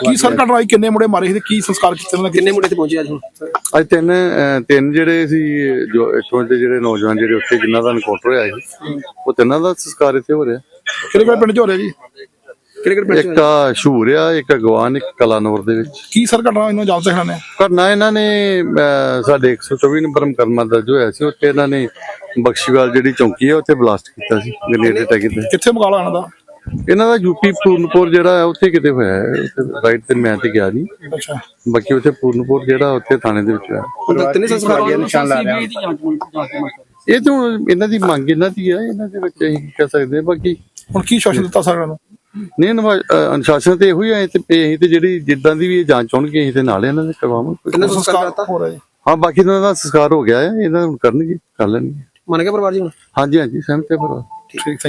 ਕੀ sir ਘਟਨਾ ਹੋਈ ਕਿੰਨੇ ਮੁੰਡੇ ਮਾਰੇ ਸੀ ਤੇ ਕੀ ਸੰਸਕਾਰ ਕੀਤੇ ਉਹਨਾਂ ਕਿੰਨੇ ਮੁੰਡੇ ਤੇ ਪਹੁੰਚੇ ਅੱਜ ਹੁਣ? ਅੱਜ ਤਿੰਨ ਅਹ, ਤਿੰਨ ਜਿਹੜੇ ਸੀ ਜੋ ਇੱਥੋਂ ਦੇ ਜਿਹੜੇ ਨੌਜਵਾਨ ਜਿਹੜੇ ਉੱਥੇ ਜਿਨ੍ਹਾਂ ਦਾ ਐਨਕਾਊਂਟਰ ਹੋਇਆ ਸੀ ਉਹ ਤਿੰਨਾਂ ਦਾ ਸੰਸਕਾਰ ਇੱਥੇ ਹੋ ਰਿਹਾ। ਕਿਹੜੇ ਕਿਹੜੇ ਪਿੰਡ ਚ ਹੋ ਰਿਹਾ ਜੀ? ਕਿਹੜੇ ਕਿਹੜੇ ਪਿੰਡ ਇੱਕ ਆ ਸ਼ੂਰ ਆ ਇੱਕ ਅਗਵਾਨ ਇੱਕ ਕਲਾਨੌਰ ਦੇ ਵਿੱਚ। ਕੀ ਸਰ ਘਟਨਾ ਇਹਨਾਂ ਜਾਣ ਸਕਦੇ ਨੇ ਕਰਨਾ ਇਹਨਾਂ ਨੇ ਅਹ, ਸਾਡੇ 124 ਨੰਬਰ ਮੁਕੱਦਮਾ ਦਰਜ ਹੋਇਆ ਸੀ ਉੱਥੇ ਇਹਨਾਂ ਨੇ ਬਖਸ਼ੀਵਾਲ ਜਿਹੜੀ ਚੌਂਕੀ ਹੈ ਉੱਥੇ ਬਲਾਸਟ ਕੀਤਾ ਸੀ ਗ੍ਰੇਨੇਡ ਅਟੈਕ ਤੇ ਕਿੱਥੇ ਮੁਕਾਲਾ ਇਹਨਾਂ ਦਾ? ਇਹਨਾਂ ਦਾ ਯੂਪੀ ਪੂਰਨਪੁਰ ਜਿਹੜਾ ਹੈ ਉੱਥੇ ਕਿਤੇ ਹੋਇਆ ਹੈ। ਉੱਥੇ ਰਾਈਟ ਤੇ ਮੈਂ ਤੇ ਗਿਆ ਨਹੀਂ। ਅੱਛਾ। ਬਾਕੀ ਉੱਥੇ ਪੂਰਨਪੁਰ ਜਿਹੜਾ ਉੱਥੇ ਥਾਣੇ ਦੇ ਵਿੱਚ ਹੈ ਤਿੰਨੇ ਸੰਸਕਾਰ ਹੋਏ ਨਿਸ਼ਾਨ ਲਾ ਰਿਹਾ ਇਹ ਤਾਂ ਹੁਣ ਇਹਨਾਂ ਦੀ ਮੰਗ ਇਹਨਾਂ ਦੀ ਹੈ ਇਹਨਾਂ ਦੇ ਵਿੱਚ ਅਸੀਂ ਕੀ ਕਹਿ ਸਕਦੇ ਹਾਂ ਬਾਕੀ ਹੁਣ ਕੀ ਸ਼ਾਸਨ ਦਿੱਤਾ ਸਰ ਇਹਨਾਂ ਨੂੰ? ਨਹੀਂ ਅਨੁਸ਼ਾਸਨ ਤੇ ਇਹੋ ਹੀ ਹੈ ਤੇ ਅਸੀਂ ਤੇ ਜਿਹੜੀ ਜਿੱਦਾਂ ਦੀ ਵੀ ਇਹ ਜਾਂਚ ਹੋਣਗੇ ਅਸੀਂ ਤੇ ਨਾਲ ਇਹਨਾਂ ਦੇ ਕਰਵਾਵਾਂਗੇ। ਕਿੰਨੇ ਸੰਸਕਾਰ ਹੋ ਰਿਹਾ ਹਾਂ ਬਾਕੀ ਇਹਨਾਂ ਦਾ ਸੰਸਕਾਰ ਹੋ ਗਿਆ ਹੈ ਇਹਨਾਂ ਹੁਣ ਕਰਨਗੇ ਕਰ ਲੈਣਗੇ। ਮੰਨ ਗਿਆ ਪਰਿਵਾਰ ਜੀ ਹੁਣ? ਹਾਂਜੀ ਹਾਂਜੀ ਸਹਿਮਤ ਹੈ ਪਰ ਠੀਕ ਥੈਂਕ ਯੂ